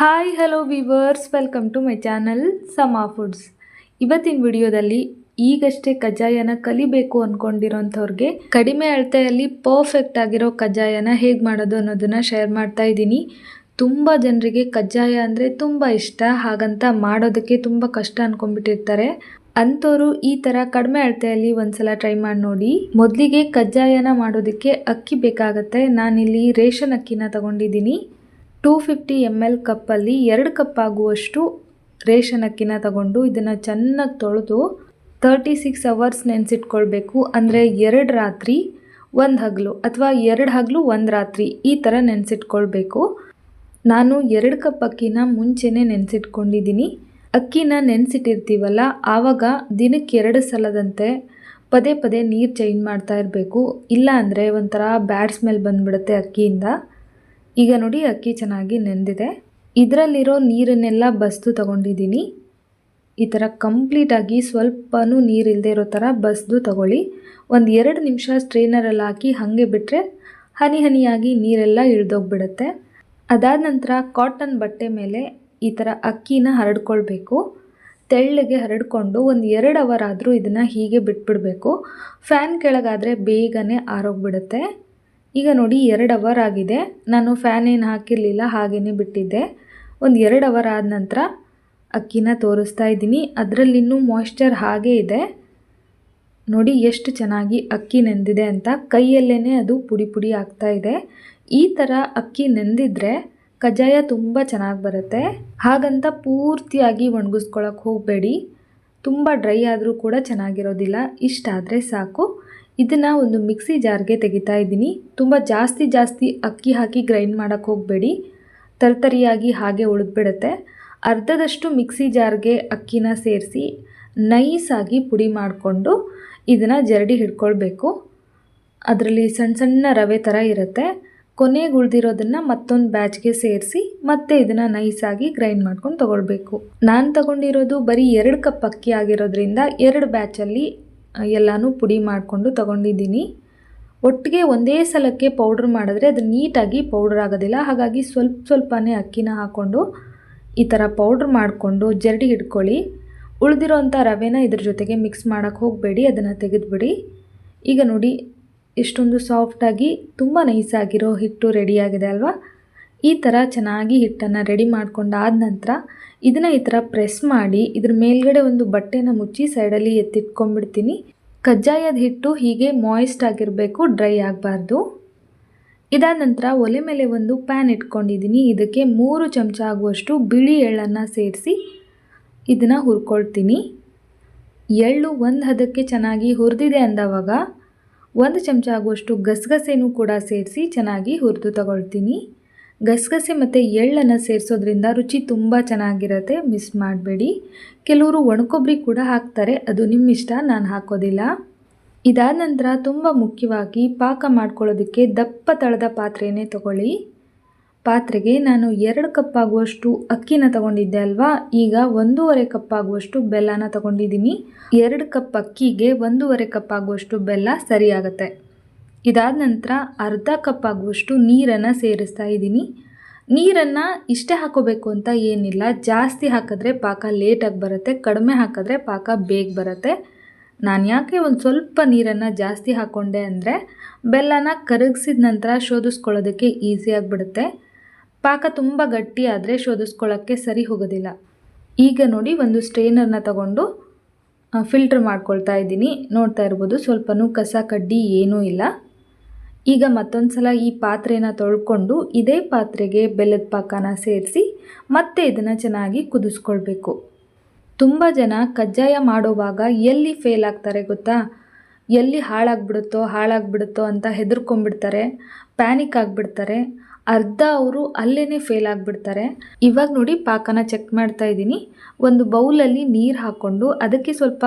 Hi hello viewers welcome to my channel Sama foods ಇವತ್ತಿನ ವಿಡಿಯೋದಲ್ಲಿ ಈಗಷ್ಟೇ ಕಜ್ಜಾಯನ ಕಲಿಬೇಕು ಅಂದ್ಕೊಂಡಿರೋಂಥವ್ರಿಗೆ ಕಡಿಮೆ ಅಳತೆಯಲ್ಲಿ ಪರ್ಫೆಕ್ಟ್ ಆಗಿರೋ ಕಜ್ಜಾಯನ ಹೇಗೆ ಮಾಡೋದು ಅನ್ನೋದನ್ನು ಶೇರ್ ಮಾಡ್ತಾ ಇದ್ದೀನಿ. ತುಂಬ ಜನರಿಗೆ ಕಜ್ಜಾಯ ಅಂದರೆ ತುಂಬ ಇಷ್ಟ. ಹಾಗಂತ ಮಾಡೋದಕ್ಕೆ ತುಂಬ ಕಷ್ಟ ಅಂದ್ಕೊಂಡ್ಬಿಟ್ಟಿರ್ತಾರೆ ಅಂಥವ್ರು ಈ ಥರ ಕಡಿಮೆ ಅಳತೆಯಲ್ಲಿ ಒಂದ್ಸಲ ಟ್ರೈ ಮಾಡಿ ನೋಡಿ. ಮೊದಲಿಗೆ ಕಜ್ಜಾಯನ ಮಾಡೋದಕ್ಕೆ ಅಕ್ಕಿ ಬೇಕಾಗತ್ತೆ. ನಾನಿಲ್ಲಿ ರೇಷನ್ ಅಕ್ಕಿನ ತಗೊಂಡಿದ್ದೀನಿ. ಟೂ ಫಿಫ್ಟಿ ಎಂ ಎಲ್ ಕಪ್ಪಲ್ಲಿ ಎರಡು ಕಪ್ ಆಗುವಷ್ಟು ರೇಷನ್ ಅಕ್ಕಿನ ತಗೊಂಡು ಇದನ್ನು ಚೆನ್ನಾಗಿ ತೊಳೆದು ತರ್ಟಿ ಸಿಕ್ಸ್ ಅವರ್ಸ್ ನೆನೆಸಿಟ್ಕೊಳ್ಬೇಕು. ಅಂದರೆ ಎರಡು ರಾತ್ರಿ, ಒಂದು ಹಗಲು ಅಥವಾ ಎರಡು ಹಗಲು, ಒಂದು ರಾತ್ರಿ ಈ ಥರ ನೆನೆಸಿಟ್ಕೊಳ್ಬೇಕು. ನಾನು ಎರಡು ಕಪ್ ಅಕ್ಕಿನ ಮುಂಚೆನೇ ನೆನೆಸಿಟ್ಕೊಂಡಿದ್ದೀನಿ. ಅಕ್ಕಿನ ನೆನೆಸಿಟ್ಟಿರ್ತೀವಲ್ಲ, ಆವಾಗ ದಿನಕ್ಕೆ ಎರಡು ಸಲದಂತೆ ಪದೇ ಪದೇ ನೀರು ಚೇಂಜ್ ಮಾಡ್ತಾ ಇರಬೇಕು. ಇಲ್ಲ ಅಂದರೆ ಒಂಥರ ಬ್ಯಾಡ್ ಸ್ಮೆಲ್ ಬಂದುಬಿಡುತ್ತೆ ಅಕ್ಕಿಯಿಂದ. ಈಗ ನೋಡಿ ಅಕ್ಕಿ ಚೆನ್ನಾಗಿ ನೆಂದಿದೆ. ಇದರಲ್ಲಿರೋ ನೀರನ್ನೆಲ್ಲ ಬಸ್ದು ತಗೊಂಡಿದ್ದೀನಿ. ಈ ಥರ ಕಂಪ್ಲೀಟಾಗಿ ಸ್ವಲ್ಪನೂ ನೀರಿಲ್ಲದೆ ಇರೋ ಥರ ಬಸ್ದು ತಗೊಳ್ಳಿ. ಒಂದು ಎರಡು ನಿಮಿಷ ಸ್ಟ್ರೈನರಲ್ಲಿ ಹಾಕಿ ಹಾಗೆ ಬಿಟ್ಟರೆ ಹನಿ ಹನಿಯಾಗಿ ನೀರೆಲ್ಲ ಇಳ್ದೋಗ್ಬಿಡುತ್ತೆ. ಅದಾದ ನಂತರ ಕಾಟನ್ ಬಟ್ಟೆ ಮೇಲೆ ಈ ಥರ ಅಕ್ಕಿನ ಹರಡ್ಕೊಳ್ಬೇಕು. ತೆಳ್ಳಗೆ ಹರಡ್ಕೊಂಡು ಒಂದು ಎರಡು ಅವರ್ ಆದರೂ ಇದನ್ನು ಹೀಗೆ ಬಿಟ್ಬಿಡಬೇಕು. ಫ್ಯಾನ್ ಕೆಳಗಾದರೆ ಬೇಗನೆ ಆರೋಗ್ಬಿಡುತ್ತೆ. ಈಗ ನೋಡಿ ಎರಡು ಅವರ್ ಆಗಿದೆ. ನಾನು ಫ್ಯಾನ್ ಏನು ಹಾಕಿರಲಿಲ್ಲ ಹಾಗೇ ಬಿಟ್ಟಿದ್ದೆ. ಒಂದು ಎರಡು ಅವರ್ ಆದ ನಂತರ ಅಕ್ಕಿನ ತೋರಿಸ್ತಾ ಇದ್ದೀನಿ. ಅದರಲ್ಲಿನ್ನೂ ಮಾಯ್ಶ್ಚರ್ ಹಾಗೇ ಇದೆ. ನೋಡಿ ಎಷ್ಟು ಚೆನ್ನಾಗಿ ಅಕ್ಕಿ ನೆಂದಿದೆ ಅಂತ. ಕೈಯಲ್ಲೇ ಅದು ಪುಡಿ ಪುಡಿ ಆಗ್ತಾ ಇದೆ. ಈ ಥರ ಅಕ್ಕಿ ನೆಂದಿದ್ರೆ ಕಜ್ಜಾಯ ತುಂಬ ಚೆನ್ನಾಗಿ ಬರುತ್ತೆ. ಹಾಗಂತ ಪೂರ್ತಿಯಾಗಿ ಒಣಗಿಸ್ಕೊಳಕ್ಕೆ ಹೋಗಬೇಡಿ. ತುಂಬ ಡ್ರೈ ಆದರೂ ಕೂಡ ಚೆನ್ನಾಗಿರೋದಿಲ್ಲ. ಇಷ್ಟಾದರೆ ಸಾಕು. ಇದನ್ನು ಒಂದು ಮಿಕ್ಸಿ ಜಾರ್ಗೆ ತೆಗಿತಾ ಇದ್ದೀನಿ. ತುಂಬ ಜಾಸ್ತಿ ಜಾಸ್ತಿ ಅಕ್ಕಿ ಹಾಕಿ ಗ್ರೈಂಡ್ ಮಾಡೋಕ್ಕೆ ಹೋಗಬೇಡಿ. ತರ್ತರಿಯಾಗಿ ಹಾಗೆ ಉಳಿದ್ಬಿಡುತ್ತೆ. ಅರ್ಧದಷ್ಟು ಮಿಕ್ಸಿ ಜಾರ್ಗೆ ಅಕ್ಕಿನ ಸೇರಿಸಿ ನೈಸಾಗಿ ಪುಡಿ ಮಾಡಿಕೊಂಡು ಇದನ್ನು ಜರಡಿ ಹಿಡ್ಕೊಳ್ಬೇಕು. ಅದರಲ್ಲಿ ಸಣ್ಣ ಸಣ್ಣ ರವೆ ಥರ ಇರುತ್ತೆ. ಕೊನೆಗೆ ಉಳಿದಿರೋದನ್ನು ಮತ್ತೊಂದು ಬ್ಯಾಚ್ಗೆ ಸೇರಿಸಿ ಮತ್ತೆ ಇದನ್ನು ನೈಸಾಗಿ ಗ್ರೈಂಡ್ ಮಾಡ್ಕೊಂಡು ತೊಗೊಳ್ಬೇಕು. ನಾನು ತಗೊಂಡಿರೋದು ಬರೀ ಎರಡು ಕಪ್ ಅಕ್ಕಿ ಆಗಿರೋದ್ರಿಂದ ಎರಡು ಬ್ಯಾಚಲ್ಲಿ ಎಲ್ಲನೂ ಪುಡಿ ಮಾಡಿಕೊಂಡು ತಗೊಂಡಿದ್ದೀನಿ. ಒಟ್ಟಿಗೆ ಒಂದೇ ಸಲಕ್ಕೆ ಪೌಡ್ರ್ ಮಾಡಿದ್ರೆ ಅದು ನೀಟಾಗಿ ಪೌಡ್ರ್ ಆಗೋದಿಲ್ಲ. ಹಾಗಾಗಿ ಸ್ವಲ್ಪ ಸ್ವಲ್ಪನೇ ಅಕ್ಕಿನ ಹಾಕ್ಕೊಂಡು ಈ ಥರ ಪೌಡ್ರ್ ಮಾಡಿಕೊಂಡು ಜರಡಿ ಹಿಡ್ಕೊಳ್ಳಿ. ಉಳಿದಿರೋಂಥ ರವೆನ ಇದ್ರ ಜೊತೆಗೆ ಮಿಕ್ಸ್ ಮಾಡೋಕ್ಕೆ ಹೋಗಬೇಡಿ, ಅದನ್ನು ತೆಗೆದುಬಿಡಿ. ಈಗ ನೋಡಿ ಎಷ್ಟೊಂದು ಸಾಫ್ಟಾಗಿ ತುಂಬ ನೈಸಾಗಿರೋ ಹಿಟ್ಟು ರೆಡಿಯಾಗಿದೆ ಅಲ್ವಾ? ಈ ಥರ ಚೆನ್ನಾಗಿ ಹಿಟ್ಟನ್ನು ರೆಡಿ ಮಾಡ್ಕೊಂಡಾದ ನಂತರ ಇದನ್ನು ಈ ಥರ ಪ್ರೆಸ್ ಮಾಡಿ ಇದ್ರ ಮೇಲ್ಗಡೆ ಒಂದು ಬಟ್ಟೆನ ಮುಚ್ಚಿ ಸೈಡಲ್ಲಿ ಎತ್ತಿಟ್ಕೊಂಡ್ಬಿಡ್ತೀನಿ. ಕಜ್ಜಾಯದ ಹಿಟ್ಟು ಹೀಗೆ ಮಾಯಿಸ್ಟ್ ಆಗಿರಬೇಕು ಡ್ರೈ ಆಗಬಾರ್ದು. ಇದಾದ ನಂತರ ಒಲೆ ಮೇಲೆ ಒಂದು ಪ್ಯಾನ್ ಇಟ್ಕೊಂಡಿದ್ದೀನಿ ಇದಕ್ಕೆ ಮೂರು ಚಮಚ ಆಗುವಷ್ಟು ಬಿಳಿ ಎಳ್ಳನ್ನು ಸೇರಿಸಿ ಇದನ್ನು ಹುರ್ಕೊಳ್ತೀನಿ. ಎಳ್ಳು ಒಂದು ಹದಕ್ಕೆ ಚೆನ್ನಾಗಿ ಹುರಿದಿದೆ ಅಂದವಾಗ ಒಂದು ಚಮಚ ಆಗುವಷ್ಟು ಗಸಗಸೆನೂ ಕೂಡ ಸೇರಿಸಿ ಚೆನ್ನಾಗಿ ಹುರಿದು ತಗೊಳ್ತೀನಿ. ಗಸಗಸೆ ಮತ್ತು ಎಳ್ಳನ್ನು ಸೇರಿಸೋದ್ರಿಂದ ರುಚಿ ತುಂಬ ಚೆನ್ನಾಗಿರುತ್ತೆ. ಮಿಸ್ ಮಾಡಬೇಡಿ. ಕೆಲವರು ಒಣಕೊಬ್ಬರಿ ಕೂಡ ಹಾಕ್ತಾರೆ. ಅದು ನಿಮ್ಮ ಇಷ್ಟ ನಾನು ಹಾಕೋದಿಲ್ಲ. ಇದಾದ ನಂತರ ತುಂಬ ಮುಖ್ಯವಾಗಿ ಪಾಕ ಮಾಡ್ಕೊಳ್ಳೋದಕ್ಕೆ ದಪ್ಪ ತಳದ ಪಾತ್ರೆಯೇ ತಗೊಳ್ಳಿ. ಪಾತ್ರೆಗೆ ನಾನು ಎರಡು ಕಪ್ ಆಗುವಷ್ಟು ಅಕ್ಕಿನ ತಗೊಂಡಿದ್ದೆ ಅಲ್ವಾ? ಈಗ ಒಂದೂವರೆ ಕಪ್ ಆಗುವಷ್ಟು ಬೆಲ್ಲನ ತಗೊಂಡಿದ್ದೀನಿ. ಎರಡು ಕಪ್ ಅಕ್ಕಿಗೆ ಒಂದೂವರೆ ಕಪ್ ಆಗುವಷ್ಟು ಬೆಲ್ಲ ಸರಿಯಾಗತ್ತೆ. ಇದಾದ ನಂತರ ಅರ್ಧ ಕಪ್ ಆಗುವಷ್ಟು ನೀರನ್ನು ಸೇರಿಸ್ತಾ ಇದ್ದೀನಿ. ನೀರನ್ನು ಇಷ್ಟೇ ಹಾಕೋಬೇಕು ಅಂತ ಏನಿಲ್ಲ. ಜಾಸ್ತಿ ಹಾಕಿದ್ರೆ ಪಾಕ ಲೇಟಾಗಿ ಬರುತ್ತೆ, ಕಡಿಮೆ ಹಾಕಿದ್ರೆ ಪಾಕ ಬೇಗ ಬರುತ್ತೆ. ನಾನು ಯಾಕೆ ಒಂದು ಸ್ವಲ್ಪ ನೀರನ್ನು ಜಾಸ್ತಿ ಹಾಕ್ಕೊಂಡೆ ಅಂದರೆ, ಬೆಲ್ಲನ ಕರಗಿಸಿದ ನಂತರ ಶೋಧಿಸ್ಕೊಳ್ಳೋದಕ್ಕೆ ಈಸಿ ಆಗಿಬಿಡುತ್ತೆ. ಪಾಕ ತುಂಬ ಗಟ್ಟಿ ಆದರೆ ಶೋಧಿಸ್ಕೊಳ್ಳೋಕ್ಕೆ ಸರಿ ಹೋಗೋದಿಲ್ಲ. ಈಗ ನೋಡಿ ಒಂದು ಸ್ಟ್ರೈನರ್ನ ತಗೊಂಡು ಫಿಲ್ಟ್ರ್ ಮಾಡ್ಕೊಳ್ತಾ ಇದ್ದೀನಿ. ನೋಡ್ತಾ ಇರ್ಬೋದು, ಸ್ವಲ್ಪನೂ ಕಸ ಕಡ್ಡಿ ಏನೂ ಇಲ್ಲ. ಈಗ ಮತ್ತೊಂದು ಸಲ ಈ ಪಾತ್ರೆನ ತೊಳ್ಕೊಂಡು ಇದೇ ಪಾತ್ರೆಗೆ ಬೆಲ್ಲದ ಪಾಕನ ಸೇರಿಸಿ ಮತ್ತೆ ಇದನ್ನು ಚೆನ್ನಾಗಿ ಕುದಿಸ್ಕೊಳ್ಬೇಕು. ತುಂಬ ಜನ ಕಜ್ಜಾಯ ಮಾಡೋವಾಗ ಎಲ್ಲಿ ಫೇಲ್ ಆಗ್ತಾರೆ ಗೊತ್ತಾ? ಎಲ್ಲಿ ಹಾಳಾಗ್ಬಿಡುತ್ತೋ ಹಾಳಾಗ್ಬಿಡುತ್ತೋ ಅಂತ ಹೆದರ್ಕೊಂಡ್ಬಿಡ್ತಾರೆ ಪ್ಯಾನಿಕ್ ಆಗಿಬಿಡ್ತಾರೆ, ಅರ್ಧ ಅವರು ಅಲ್ಲೇ ಫೇಲ್ ಆಗಿಬಿಡ್ತಾರೆ. ಇವಾಗ ನೋಡಿ ಪಾಕನ ಚೆಕ್ ಮಾಡ್ತಾ ಇದ್ದೀನಿ. ಒಂದು ಬೌಲಲ್ಲಿ ನೀರು ಹಾಕ್ಕೊಂಡು ಅದಕ್ಕೆ ಸ್ವಲ್ಪ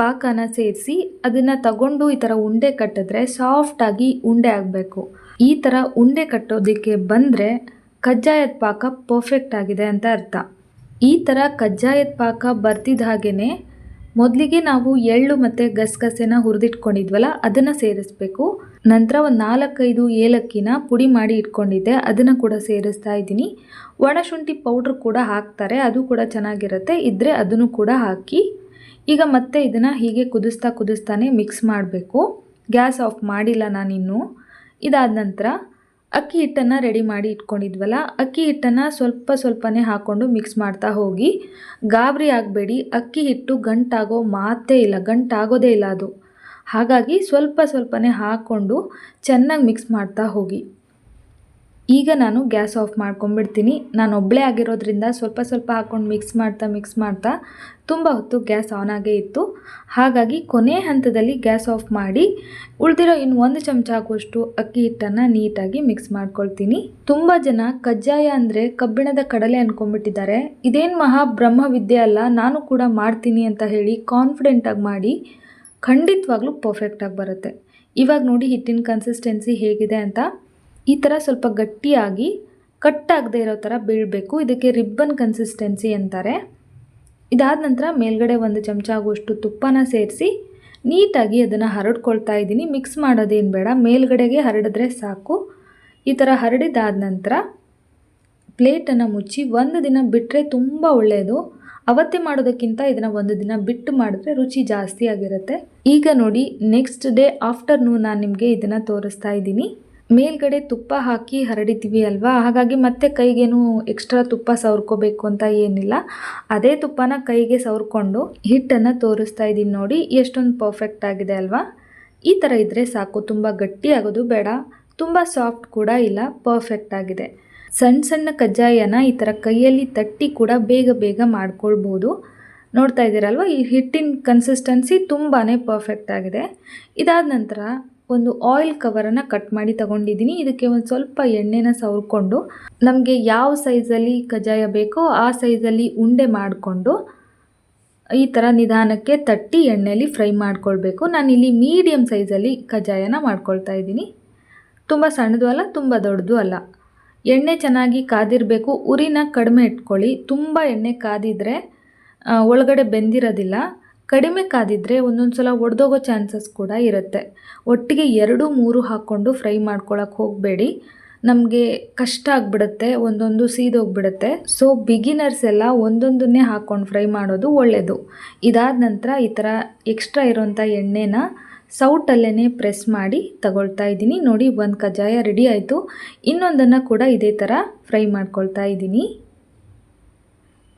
ಪಾಕನ ಸೇರಿಸಿ ಅದನ್ನು ತಗೊಂಡು ಈ ಥರ ಉಂಡೆ ಕಟ್ಟಿದ್ರೆ ಸಾಫ್ಟಾಗಿ ಉಂಡೆ ಆಗಬೇಕು. ಈ ಥರ ಉಂಡೆ ಕಟ್ಟೋದಕ್ಕೆ ಬಂದರೆ ಕಜ್ಜಾಯದ ಪಾಕ ಪರ್ಫೆಕ್ಟ್ ಆಗಿದೆ ಅಂತ ಅರ್ಥ. ಈ ಥರ ಕಜ್ಜಾಯದ ಪಾಕ ಬರ್ತಿದ್ದ ಹಾಗೆಯೇ ಮೊದಲಿಗೆ ನಾವು ಎಳ್ಳು ಮತ್ತು ಗಸಗಸೆನ ಹುರಿದಿಟ್ಕೊಂಡಿದ್ವಲ್ಲ, ಅದನ್ನು ಸೇರಿಸ್ಬೇಕು. ನಂತರ ಒಂದು ನಾಲ್ಕೈದು ಏಲಕ್ಕಿನ ಪುಡಿ ಮಾಡಿ ಇಟ್ಕೊಂಡಿದ್ದೆ, ಅದನ್ನು ಕೂಡ ಸೇರಿಸ್ತಾ ಇದ್ದೀನಿ. ಒಣಶುಂಠಿ ಪೌಡ್ರ್ ಕೂಡ ಹಾಕ್ತಾರೆ, ಅದು ಕೂಡ ಚೆನ್ನಾಗಿರುತ್ತೆ. ಇದ್ದರೆ ಅದನ್ನು ಕೂಡ ಹಾಕಿ ಈಗ ಮತ್ತೆ ಇದನ್ನು ಹೀಗೆ ಕುದಿಸ್ತಾ ಕುದಿಸ್ತಾನೆ ಮಿಕ್ಸ್ ಮಾಡಬೇಕು. ಗ್ಯಾಸ್ ಆಫ್ ಮಾಡಿಲ್ಲ ನಾನಿನ್ನು. ಇದಾದ ನಂತರ ಅಕ್ಕಿ ಹಿಟ್ಟನ್ನು ರೆಡಿ ಮಾಡಿ ಇಟ್ಕೊಂಡಿದ್ವಲ್ಲ, ಅಕ್ಕಿ ಹಿಟ್ಟನ್ನು ಸ್ವಲ್ಪ ಸ್ವಲ್ಪನೇ ಹಾಕ್ಕೊಂಡು ಮಿಕ್ಸ್ ಮಾಡ್ತಾ ಹೋಗಿ. ಗಾಬರಿ ಆಗಬೇಡಿ, ಅಕ್ಕಿ ಹಿಟ್ಟು ಗಂಟಾಗೋ ಮಾತೇ ಇಲ್ಲ, ಗಂಟಾಗೋದೇ ಇಲ್ಲ ಅದು. ಹಾಗಾಗಿ ಸ್ವಲ್ಪ ಸ್ವಲ್ಪನೇ ಹಾಕ್ಕೊಂಡು ಚೆನ್ನಾಗಿ ಮಿಕ್ಸ್ ಮಾಡ್ತಾ ಹೋಗಿ. ಈಗ ನಾನು ಗ್ಯಾಸ್ ಆಫ್ ಮಾಡ್ಕೊಂಡ್ಬಿಡ್ತೀನಿ ನಾನು ಒಬ್ಬಳೇ ಆಗಿರೋದ್ರಿಂದ ಸ್ವಲ್ಪ ಸ್ವಲ್ಪ ಹಾಕ್ಕೊಂಡು ಮಿಕ್ಸ್ ಮಾಡ್ತಾ ಮಿಕ್ಸ್ ಮಾಡ್ತಾ ತುಂಬ ಹೊತ್ತು ಗ್ಯಾಸ್ ಆನ್ ಆಗೇ ಇತ್ತು. ಹಾಗಾಗಿ ಕೊನೆ ಹಂತದಲ್ಲಿ ಗ್ಯಾಸ್ ಆಫ್ ಮಾಡಿ ಉಳಿದಿರೋ ಇನ್ನು ಒಂದು ಚಮಚ ಹಾಕುವಷ್ಟು ಅಕ್ಕಿ ಹಿಟ್ಟನ್ನು ನೀಟಾಗಿ ಮಿಕ್ಸ್ ಮಾಡ್ಕೊಳ್ತೀನಿ. ತುಂಬ ಜನ ಕಜ್ಜಾಯ ಅಂದರೆ ಕಬ್ಬಿಣದ ಕಡಲೆ ಅಂದ್ಕೊಂಡ್ಬಿಟ್ಟಿದ್ದಾರೆ ಇದೇನು ಮಹಾ ಬ್ರಹ್ಮವಿದ್ಯೆ ಅಲ್ಲ, ನಾನು ಕೂಡ ಮಾಡ್ತೀನಿ ಅಂತ ಹೇಳಿ ಕಾನ್ಫಿಡೆಂಟಾಗಿ ಮಾಡಿ ಖಂಡಿತವಾಗ್ಲೂ ಪರ್ಫೆಕ್ಟಾಗಿ ಬರುತ್ತೆ. ಇವಾಗ ನೋಡಿ ಹಿಟ್ಟಿನ ಕನ್ಸಿಸ್ಟೆನ್ಸಿ ಹೇಗಿದೆ ಅಂತ. ಈ ಥರ ಸ್ವಲ್ಪ ಗಟ್ಟಿಯಾಗಿ ಕಟ್ ಆಗದೆ ಇರೋ ಥರ ಬೀಳಬೇಕು. ಇದಕ್ಕೆ ರಿಬ್ಬನ್ ಕನ್ಸಿಸ್ಟೆನ್ಸಿ ಅಂತಾರೆ. ಇದಾದ ನಂತರ ಮೇಲ್ಗಡೆ ಒಂದು ಚಮಚ ಆಗುವಷ್ಟು ತುಪ್ಪನ ಸೇರಿಸಿ ನೀಟಾಗಿ ಅದನ್ನು ಹರಡ್ಕೊಳ್ತಾ ಇದ್ದೀನಿ. ಮಿಕ್ಸ್ ಮಾಡೋದೇನು ಬೇಡ. ಮೇಲ್ಗಡೆಗೆ ಹರಡಿದ್ರೆ ಸಾಕು. ಈ ಥರ ಹರಡಿದಾದ ನಂತರ ಪ್ಲೇಟನ್ನು ಮುಚ್ಚಿ ಒಂದು ದಿನ ಬಿಟ್ಟರೆ ತುಂಬ ಒಳ್ಳೆಯದು ಅವತ್ತೇ ಮಾಡೋದಕ್ಕಿಂತ ಇದನ್ನು ಒಂದು ದಿನ ಬಿಟ್ಟು ಮಾಡಿದ್ರೆ ರುಚಿ ಜಾಸ್ತಿ ಆಗಿರುತ್ತೆ. ಈಗ ನೋಡಿ ನೆಕ್ಸ್ಟ್ ಡೇ ಆಫ್ಟರ್ನೂನ್ ನಾನು ನಿಮಗೆ ಇದನ್ನು ತೋರಿಸ್ತಾ ಇದ್ದೀನಿ. ಮೇಲ್ಗಡೆ ತುಪ್ಪ ಹಾಕಿ ಹರಡಿತೀವಿ ಅಲ್ವಾ? ಹಾಗಾಗಿ ಮತ್ತೆ ಕೈಗೇನು ಎಕ್ಸ್ಟ್ರಾ ತುಪ್ಪ ಸವರ್ಕೋಬೇಕು ಅಂತ ಏನಿಲ್ಲ. ಅದೇ ತುಪ್ಪನ ಕೈಗೆ ಸವರ್ಕೊಂಡು ಹಿಟ್ಟನ್ನು ತೋರಿಸ್ತಾ ಇದ್ದೀನಿ ನೋಡಿ, ಎಷ್ಟೊಂದು ಪರ್ಫೆಕ್ಟ್ ಆಗಿದೆ ಅಲ್ವಾ? ಈ ಥರ ಇದ್ದರೆ ಸಾಕು, ತುಂಬ ಗಟ್ಟಿ ಆಗೋದು ಬೇಡ. ತುಂಬ ಸಾಫ್ಟ್ ಕೂಡ ಇಲ್ಲ ಪರ್ಫೆಕ್ಟ್ ಆಗಿದೆ. ಸಣ್ಣ ಸಣ್ಣ ಕಜ್ಜಾಯನ ಈ ಥರ ಕೈಯಲ್ಲಿ ತಟ್ಟಿ ಕೂಡ ಬೇಗ ಬೇಗ ಮಾಡ್ಕೊಳ್ಬೋದು. ನೋಡ್ತಾ ಇದ್ದೀರಲ್ವ, ಈ ಹಿಟ್ಟಿನ ಕನ್ಸಿಸ್ಟೆನ್ಸಿ ತುಂಬಾ ಪರ್ಫೆಕ್ಟ್ ಆಗಿದೆ. ಇದಾದ ನಂತರ ಒಂದು ಆಯಿಲ್ ಕವರನ್ನು ಕಟ್ ಮಾಡಿ ತಗೊಂಡಿದ್ದೀನಿ. ಇದಕ್ಕೆ ಒಂದು ಸ್ವಲ್ಪ ಎಣ್ಣೆನ ಸವರ್ಕೊಂಡು, ನಮಗೆ ಯಾವ ಸೈಜಲ್ಲಿ ಕಜ್ಜಾಯ ಬೇಕೋ ಆ ಸೈಜಲ್ಲಿ ಉಂಡೆ ಮಾಡಿಕೊಂಡು, ಈ ಥರ ನಿಧಾನಕ್ಕೆ ತಟ್ಟಿ ಎಣ್ಣೆಯಲ್ಲಿ ಫ್ರೈ ಮಾಡ್ಕೊಳ್ಬೇಕು. ನಾನಿಲ್ಲಿ ಮೀಡಿಯಮ್ ಸೈಜಲ್ಲಿ ಕಜ್ಜಾಯನ ಮಾಡ್ಕೊಳ್ತಾ ಇದ್ದೀನಿ. ತುಂಬ ಸಣ್ಣದು ಅಲ್ಲ, ತುಂಬ ದೊಡ್ಡದು ಅಲ್ಲ. ಎಣ್ಣೆ ಚೆನ್ನಾಗಿ ಕಾದಿರಬೇಕು. ಉರಿನ ಕಡಿಮೆ ಇಟ್ಕೊಳ್ಳಿ. ತುಂಬ ಎಣ್ಣೆ ಕಾದಿದ್ರೆ ಒಳಗಡೆ ಬೆಂದಿರೋದಿಲ್ಲ. ಕಡಿಮೆ ಕಾದಿದ್ರೆ ಒಂದೊಂದು ಸಲ ಒಡೆದೋಗೋ ಚಾನ್ಸಸ್ ಕೂಡ ಇರುತ್ತೆ. ಒಟ್ಟಿಗೆ ಎರಡು, ಮೂರು ಹಾಕ್ಕೊಂಡು ಫ್ರೈ ಮಾಡ್ಕೊಳಕ್ಕೆ ಹೋಗಬೇಡಿ. ನಮಗೆ ಕಷ್ಟ ಆಗಿಬಿಡುತ್ತೆ, ಒಂದೊಂದು ಸೀದೋಗ್ಬಿಡುತ್ತೆ ಸೊ ಬಿಗಿನರ್ಸ್ ಎಲ್ಲ ಒಂದೊಂದನ್ನೇ ಹಾಕ್ಕೊಂಡು ಫ್ರೈ ಮಾಡೋದು ಒಳ್ಳೆಯದು ಇದಾದ ನಂತರ ಈ ಥರ ಎಕ್ಸ್ಟ್ರಾ ಇರೋಂಥ ಎಣ್ಣೆನ ಸೌಟಲ್ಲೇ ಪ್ರೆಸ್ ಮಾಡಿ ತಗೊಳ್ತಾ ಇದ್ದೀನಿ. ನೋಡಿ, ಒಂದು ಕಜ್ಜಾಯ ರೆಡಿ ಆಯಿತು. ಇನ್ನೊಂದನ್ನು ಕೂಡ ಇದೇ ಥರ ಫ್ರೈ ಮಾಡ್ಕೊಳ್ತಾ ಇದ್ದೀನಿ.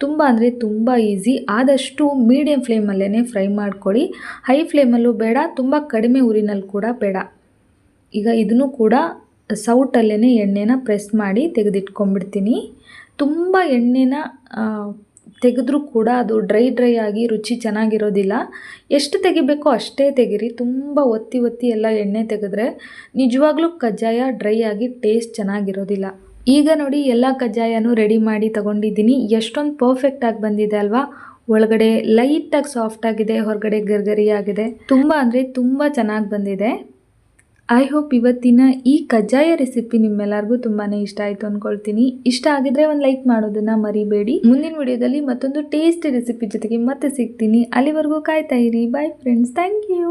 ತುಂಬ ಅಂದರೆ ತುಂಬ ಈಸಿ ಆದಷ್ಟು ಮೀಡಿಯಮ್ ಫ್ಲೇಮಲ್ಲೇ ಫ್ರೈ ಮಾಡ್ಕೊಳ್ಳಿ. ಹೈ ಫ್ಲೇಮಲ್ಲೂ ಬೇಡ, ತುಂಬ ಕಡಿಮೆ ಉರಿನಲ್ಲಿ ಕೂಡ ಬೇಡ. ಈಗ ಇದನ್ನು ಕೂಡ ಸೌಟಲ್ಲೇ ಎಣ್ಣೆನ ಪ್ರೆಸ್ ಮಾಡಿ ತೆಗೆದಿಟ್ಕೊಂಡ್ಬಿಡ್ತೀನಿ. ತುಂಬ ಎಣ್ಣೆನ ತೆಗೆದ್ರೂ ಕೂಡ ಅದು ಡ್ರೈ ಡ್ರೈ ಆಗಿ ರುಚಿ ಚೆನ್ನಾಗಿರೋದಿಲ್ಲ. ಎಷ್ಟು ತೆಗಿಬೇಕೋ ಅಷ್ಟೇ ತೆಗಿರಿ. ತುಂಬ ಒತ್ತಿ ಒತ್ತಿ ಎಲ್ಲ ಎಣ್ಣೆ ತೆಗೆದ್ರೆ ನಿಜವಾಗ್ಲೂ ಕಜ್ಜಾಯ ಡ್ರೈ ಆಗಿ ಟೇಸ್ಟ್ ಚೆನ್ನಾಗಿರೋದಿಲ್ಲ. ಈಗ ನೋಡಿ ಎಲ್ಲ ಕಜ್ಜಾಯನೂ ರೆಡಿ ಮಾಡಿ ತಗೊಂಡಿದ್ದೀನಿ. ಎಷ್ಟೊಂದು ಪರ್ಫೆಕ್ಟಾಗಿ ಬಂದಿದೆ ಅಲ್ವಾ? ಒಳಗಡೆ ಲೈಟಾಗಿ ಸಾಫ್ಟ್ ಆಗಿದೆ, ಹೊರಗಡೆ ಗರ್ಗರಿ ಆಗಿದೆ ತುಂಬ ಅಂದರೆ ತುಂಬ ಚೆನ್ನಾಗಿ ಬಂದಿದೆ. ಐ ಹೋಪ್ ಇವತ್ತಿನ ಈ ಕಜ್ಜಾಯ ರೆಸಿಪಿ ನಿಮ್ಮೆಲ್ಲರಿಗೂ ತುಂಬಾ ಇಷ್ಟ ಆಯಿತು ಅಂದ್ಕೊಳ್ತೀನಿ ಇಷ್ಟ ಆಗಿದ್ರೆ ಒಂದು ಲೈಕ್ ಮಾಡೋದನ್ನ ಮರಿಬೇಡಿ. ಮುಂದಿನ ವಿಡಿಯೋದಲ್ಲಿ ಮತ್ತೊಂದು ಟೇಸ್ಟಿ ರೆಸಿಪಿ ಜೊತೆಗೆ ಮತ್ತೆ ಸಿಗ್ತೀನಿ. ಅಲ್ಲಿವರೆಗೂ ಕಾಯ್ತಾ ಇರಿ. Bye friends thank you